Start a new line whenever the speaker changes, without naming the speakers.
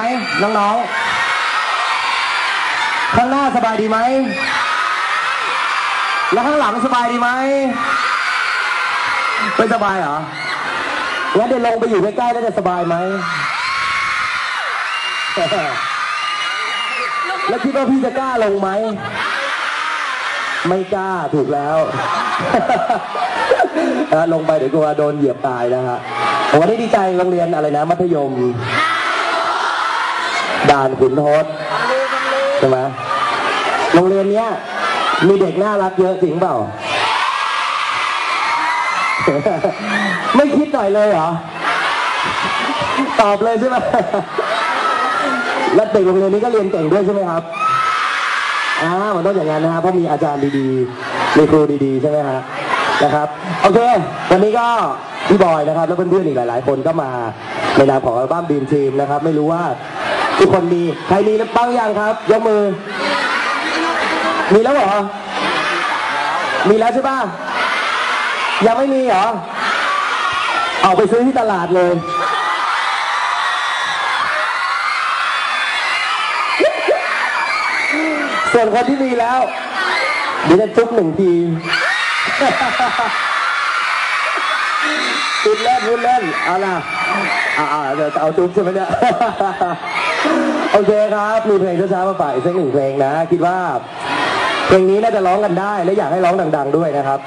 ไหมน้องๆ ข้างหน้าสบายดีไหม แล้วข้างหลังสบายดีไหม ไม่สบายเหรองั้นเดี๋ยวลงไปอยู่ใกล้ๆแล้วจะสบายไหม แล้วคิดว่าพี่จะกล้าลงไหม ไม่กล้าถูกแล้วอะลงไปเดี๋ยวกลัวโดนเหยียบตายนะฮะวันนี้ดีใจโรงเรียนอะไรนะ มัธยม ด่านขุนทศใช่ไหมโรงเรียนเนี้ยมีเด็กน่ารักเยอะจริงเปล่า ไม่คิดหน่อยเลยเหรอ ตอบเลยใช่ไหมแล้วเด็กโรงเรียนนี้ก็เรียนเก่งด้วยใช่ไหมครับอ่ามันต้องอย่างนั้นนะฮะเพราะมีอาจารย์ดีๆมีครูดีๆ ใช่ไหมฮะนะครับโอเค วันนี้ก็พี่บอยนะครับ แล้วเพื่อนๆอีกหลายๆ คนก็มาในนามของอัลบั้มบีมทีมนะครับ ไม่รู้ว่า ทุกคนมี ใครมีบ้างยังครับ ยกมือ มีแล้วเหรอ มีแล้วใช่ป่ะ ยังไม่มีเหรอ เอาไปซื้อที่ตลาดเลยส่วนคนที่มีแล้วเดี๋ยวจะจุ๊บหนึ่งที จุดเล่นพูดเล่นเอาล่ะอ่าเดี๋ยวจะเอาจุ๊บใช่ไหมเนี่ยโอเคครับมีเพลงช้าๆมาฝากอีกสักหนึ่งเพลงนะ คิดว่า เพลงนี้น่าจะร้องกันได้และอยากให้ร้องดัง ๆ ด้วยนะครับ